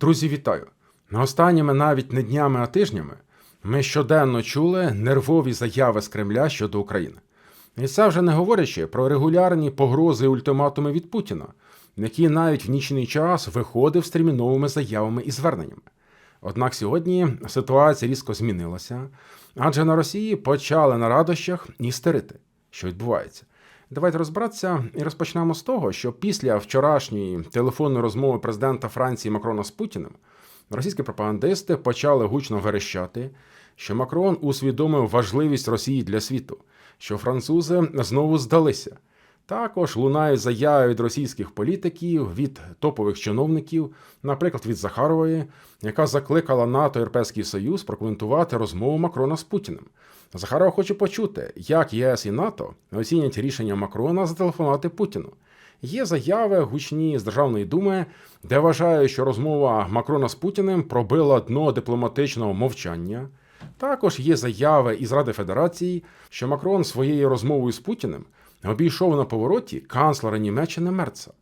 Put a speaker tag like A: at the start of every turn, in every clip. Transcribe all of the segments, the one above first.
A: Друзі, вітаю! На останніми навіть не днями, а тижнями ми щоденно чули нервові заяви з Кремля щодо України. І це вже не говорячи про регулярні погрози і ультиматуми від Путіна, який навіть в нічний час виходив з терміновими заявами і зверненнями. Однак сьогодні ситуація різко змінилася, адже на Росії почали на радощах істерити, що відбувається. Давайте розбиратися і розпочнемо з того, що після вчорашньої телефонної розмови президента Франції Макрона з Путіним російські пропагандисти почали гучно верещати, що Макрон усвідомив важливість Росії для світу, що французи знову здалися. Також лунають заяви від російських політиків, від топових чиновників, наприклад, від Захарової, яка закликала НАТО і Європейський Союз прокоментувати розмову Макрона з Путіним. Захарова хоче почути, як ЄС і НАТО оцінять рішення Макрона зателефонувати Путіну. Є заяви гучні з Державної думи, де вважають, що розмова Макрона з Путіним пробила дно дипломатичного мовчання. Також є заяви із Ради Федерації, що Макрон своєю розмовою з Путіним обійшов на повороті канцлера Німеччини Мерца.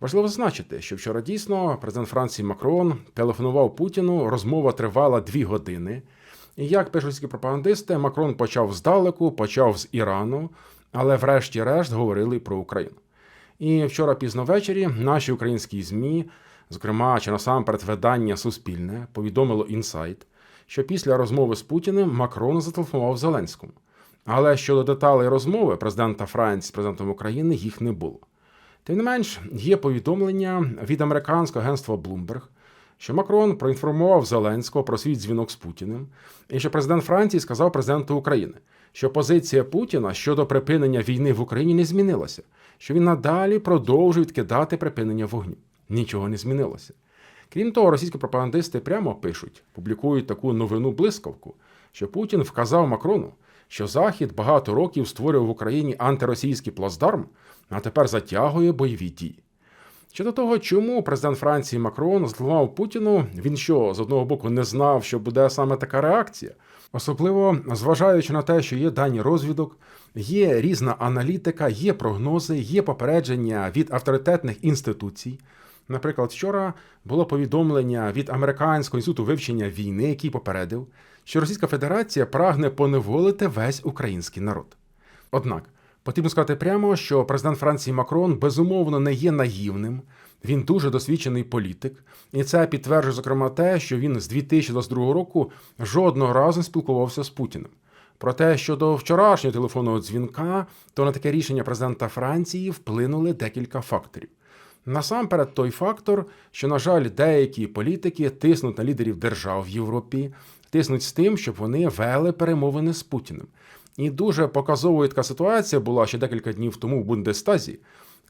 A: Важливо зазначити, що вчора дійсно президент Франції Макрон телефонував Путіну. Розмова тривала дві години. І як пишуть пропагандисти, Макрон почав здалеку, почав з Ірану, але врешті-решт говорили про Україну. І вчора пізно ввечері наші українські ЗМІ, зокрема чи насамперед видання Суспільне, повідомило інсайт, що після розмови з Путіним Макрон зателефонував Зеленському. Але щодо деталей розмови президента Франції з президентом України їх не було. Тим не менш, є повідомлення від американського агентства Bloomberg, що Макрон проінформував Зеленського про свій дзвінок з Путіним, і що президент Франції сказав президенту України, що позиція Путіна щодо припинення війни в Україні не змінилася, що він надалі продовжує відкидати припинення вогню. Нічого не змінилося. Крім того, російські пропагандисти прямо пишуть, публікують таку новину блискавку, що Путін вказав Макрону, що Захід багато років створював в Україні антиросійський плацдарм, а тепер затягує бойові дії. Щодо того, чому президент Франції Макрон зателефонував Путіну, він що з одного боку не знав, що буде саме така реакція, особливо зважаючи на те, що є дані розвідок, є різна аналітика, є прогнози, є попередження від авторитетних інституцій. Наприклад, вчора було повідомлення від Американського інституту вивчення війни, який попередив, що Російська Федерація прагне поневолити весь український народ. Однак потрібно сказати прямо, що президент Франції Макрон безумовно не є наївним. Він дуже досвідчений політик, і це підтверджує, зокрема, те, що він з 2022 року жодного разу не спілкувався з Путіним. Проте щодо вчорашнього телефонного дзвінка, то на таке рішення президента Франції вплинули декілька факторів. Насамперед, той фактор, що, на жаль, деякі політики тиснуть на лідерів держав в Європі, тиснуть з тим, щоб вони вели перемовини з Путіним. І дуже показовою така ситуація була ще декілька днів тому в Бундестазі,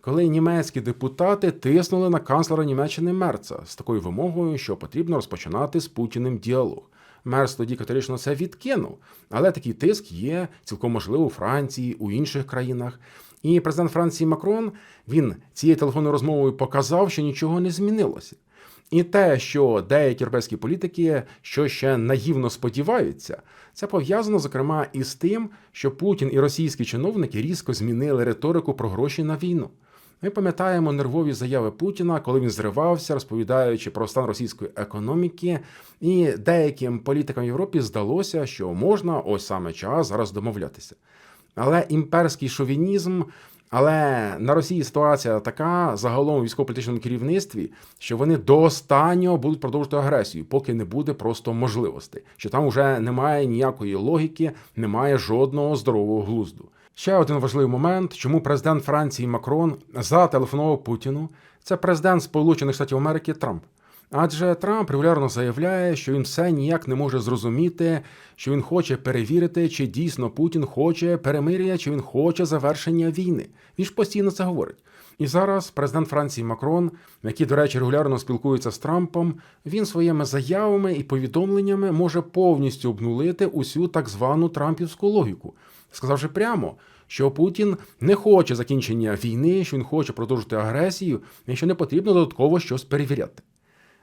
A: коли німецькі депутати тиснули на канцлера Німеччини Мерца з такою вимогою, що потрібно розпочинати з Путіним діалог. Мерц тоді категорично це відкинув, але такий тиск є цілком можливо у Франції, у інших країнах. І президент Франції Макрон він цією телефонною розмовою показав, що нічого не змінилося. І те, що деякі європейські політики що ще наївно сподіваються, це пов'язано зокрема із тим, що Путін і російські чиновники різко змінили риторику про гроші на війну. Ми пам'ятаємо нервові заяви Путіна, коли він зривався, розповідаючи про стан російської економіки, і деяким політикам Європі здалося, що можна ось саме час зараз домовлятися. Але імперський шовінізм, але на Росії ситуація така загалом у військово-політичному керівництві, що вони до останнього будуть продовжувати агресію, поки не буде просто можливостей, що там вже немає ніякої логіки, немає жодного здорового глузду. Ще один важливий момент, чому президент Франції Макрон зателефонував Путіну. Це президент Сполучених Штатів Америки Трамп. Адже Трамп регулярно заявляє, що він все ніяк не може зрозуміти, що він хоче перевірити, чи дійсно Путін хоче перемир'я, чи він хоче завершення війни. Він ж постійно це говорить. І зараз президент Франції Макрон, який, до речі, регулярно спілкується з Трампом, він своїми заявами і повідомленнями може повністю обнулити усю так звану Трампівську логіку, сказавши прямо. Що Путін не хоче закінчення війни, що він хоче продовжити агресію, і що не потрібно додатково щось перевіряти.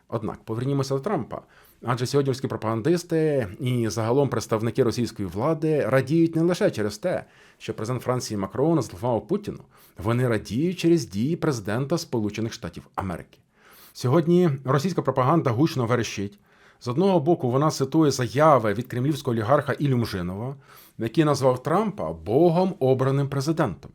A: Однак повернімося до Трампа. Адже сьогоднішні пропагандисти і загалом представники російської влади радіють не лише через те, що президент Франції Макрон зателефонував Путіну, вони радіють через дії президента Сполучених Штатів Америки. Сьогодні російська пропаганда гучно верещить. З одного боку, вона цитує заяви від кремлівського олігарха Ілюмжинова, який назвав Трампа Богом обраним президентом.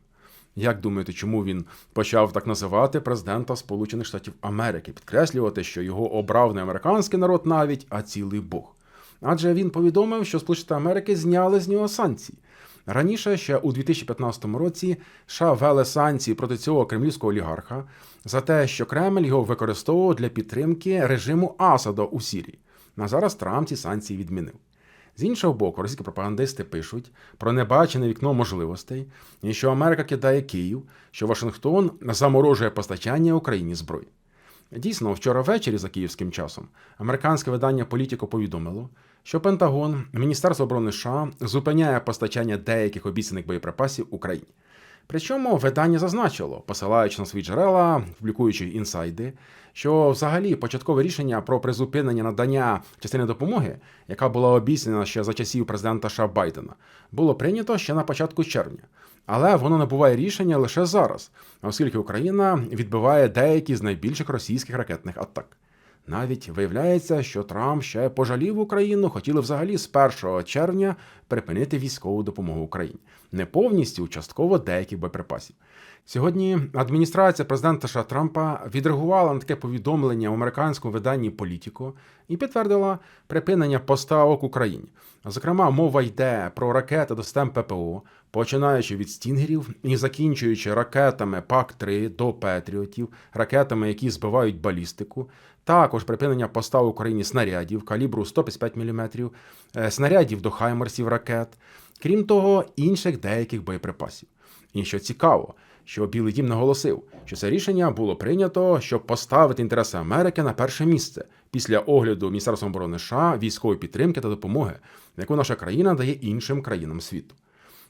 A: Як думаєте, чому він почав так називати президента Сполучених Штатів Америки, підкреслювати, що його обрав не американський народ навіть, а цілий Бог? Адже він повідомив, що Сполучені Штати Америки зняли з нього санкції. Раніше, ще у 2015 році, США ввели санкції проти цього кремлівського олігарха за те, що Кремль його використовував для підтримки режиму Асада у Сірії. А зараз Трамп ці санкції відмінив. З іншого боку, російські пропагандисти пишуть про небачене вікно можливостей, і що Америка кидає Київ, що Вашингтон заморожує постачання Україні зброї. Дійсно, вчора ввечері за київським часом американське видання Політіко повідомило, що Пентагон, Міністерство оборони США зупиняє постачання деяких обіцяних боєприпасів Україні. Причому видання зазначило, посилаючи на свої джерела, публікуючи інсайди, що взагалі початкове рішення про призупинення надання частини допомоги, яка була обіцяна ще за часів президента США Байдена, було прийнято ще на початку червня. Але воно набуває рішення лише зараз, оскільки Україна відбиває деякі з найбільших російських ракетних атак. Навіть виявляється, що Трамп ще пожалів Україну, хотіли взагалі з 1 червня припинити військову допомогу Україні, не повністю частково деяких боєприпасів. Сьогодні адміністрація президента США Трампа відреагувала на таке повідомлення в американському виданні Політіко і підтвердила припинення поставок Україні. Зокрема, мова йде про ракети до систем ППО, починаючи від стінгерів і закінчуючи ракетами ПАК-3 до Петріотів, ракетами, які збивають балістику. Також припинення поставок Україні снарядів калібру 155 мм, е, снарядів до хаймерсів ракет, крім того, інших деяких боєприпасів. І що цікаво, що Білий Дім наголосив, що це рішення було прийнято, щоб поставити інтереси Америки на перше місце після огляду Міністерства оборони США, військової підтримки та допомоги, яку наша країна дає іншим країнам світу.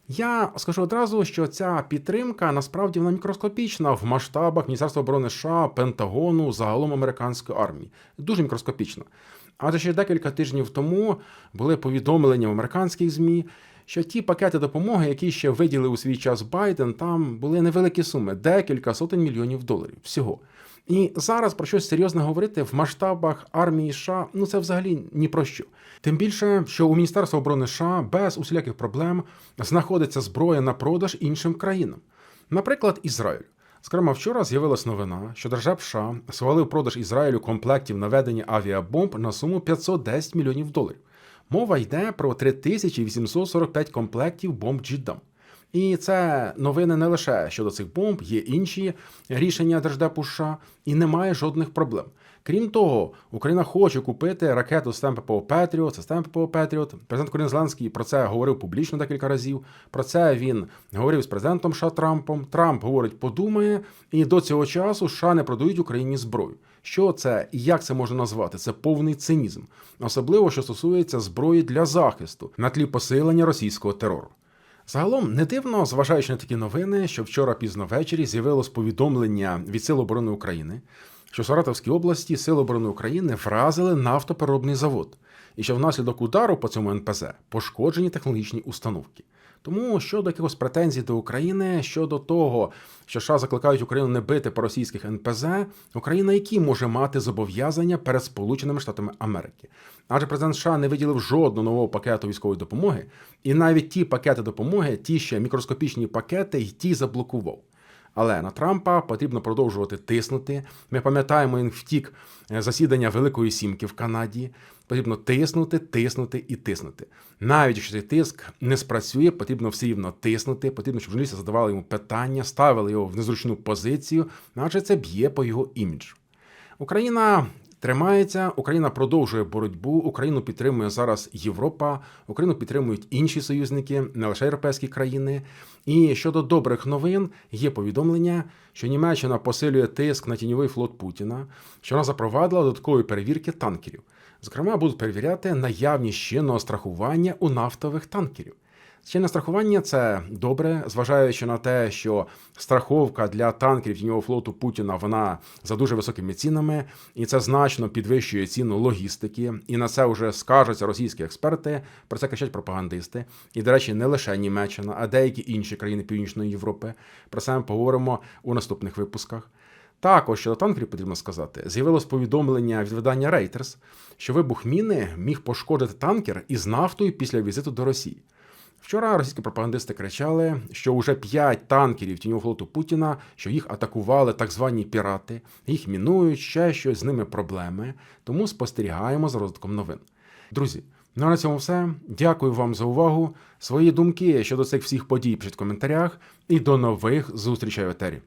A: Я скажу одразу, що ця підтримка насправді вона мікроскопічна в масштабах Міністерства оборони США, Пентагону, загалом американської армії. Дуже мікроскопічна. Адже ще декілька тижнів тому були повідомлення в американських ЗМІ, що ті пакети допомоги, які ще виділив у свій час Байден, там були невеликі суми, декілька сотень мільйонів доларів всього. І зараз про щось серйозне говорити в масштабах армії США, ну це взагалі ні про що. Тим більше, що у Міністерства оборони США без усіляких проблем знаходиться зброя на продаж іншим країнам, наприклад, Ізраїль. Зокрема, вчора з'явилась новина, що держав США схвалив продаж Ізраїлю комплектів наведення авіабомб на суму 510 мільйонів доларів. Мова йде про 3845 комплектів бомб Джіддам. І це новини не лише щодо цих бомб, є інші рішення Держдепу США, і немає жодних проблем. Крім того, Україна хоче купити ракету систем ППО Петріот, систем ППО Петріот. Президент Корін Зеленський про це говорив публічно декілька разів. Про це він говорив з президентом США Трампом. Трамп говорить, подумає, і до цього часу США не продають Україні зброю. Що це і як це можна назвати? Це повний цинізм, особливо що стосується зброї для захисту на тлі посилення російського терору. Загалом не дивно, зважаючи на такі новини, що вчора пізно ввечері з'явилось повідомлення від Сил оборони України, що в Саратовській області Сили оборони України вразили нафтопереробний завод, і що внаслідок удару по цьому НПЗ пошкоджені технологічні установки. Тому щодо якихось претензій до України щодо того, що США закликають Україну не бити по російських НПЗ, Україна які може мати зобов'язання перед Сполученими Штатами Америки. Адже президент США не виділив жодного нового пакету військової допомоги, і навіть ті пакети допомоги, ті ще мікроскопічні пакети, й ті заблокував. Але на Трампа потрібно продовжувати тиснути. Ми пам'ятаємо, він втік е, засідання Великої Сімки в Канаді. Потрібно тиснути, тиснути і тиснути. Навіть якщо цей тиск не спрацює, потрібно все рівно тиснути. Потрібно, щоб журналісти задавали йому питання, ставили його в незручну позицію, наче це б'є по його іміджу. Україна тримається, Україна продовжує боротьбу. Україну підтримує зараз Європа, Україну підтримують інші союзники, не лише європейські країни. І щодо добрих новин є повідомлення, що Німеччина посилює тиск на тіньовий флот Путіна, що вона запровадила додаткові перевірки танкерів. Зокрема, будуть перевіряти наявність чинного страхування у нафтових танкерів. Чинне страхування це добре, зважаючи на те, що страховка для танкерів тіньового флоту Путіна вона за дуже високими цінами, і це значно підвищує ціну логістики. І на це вже скажуться російські експерти. Про це кричать пропагандисти. І, до речі, не лише Німеччина, а деякі інші країни Північної Європи. Про це ми поговоримо у наступних випусках. Також щодо танкерів потрібно сказати, з'явилось повідомлення від видання Reuters, що вибух міни міг пошкодити танкер із нафтою після візиту до Росії. Вчора російські пропагандисти кричали, що уже п'ять танкерів тіньового флоту Путіна, що їх атакували так звані пірати, їх мінують, ще щось з ними проблеми. Тому спостерігаємо за розвитком новин. Друзі, ну а на цьому все. Дякую вам за увагу. Свої думки щодо цих всіх подій пишіть в коментарях і до нових зустрічей в етері.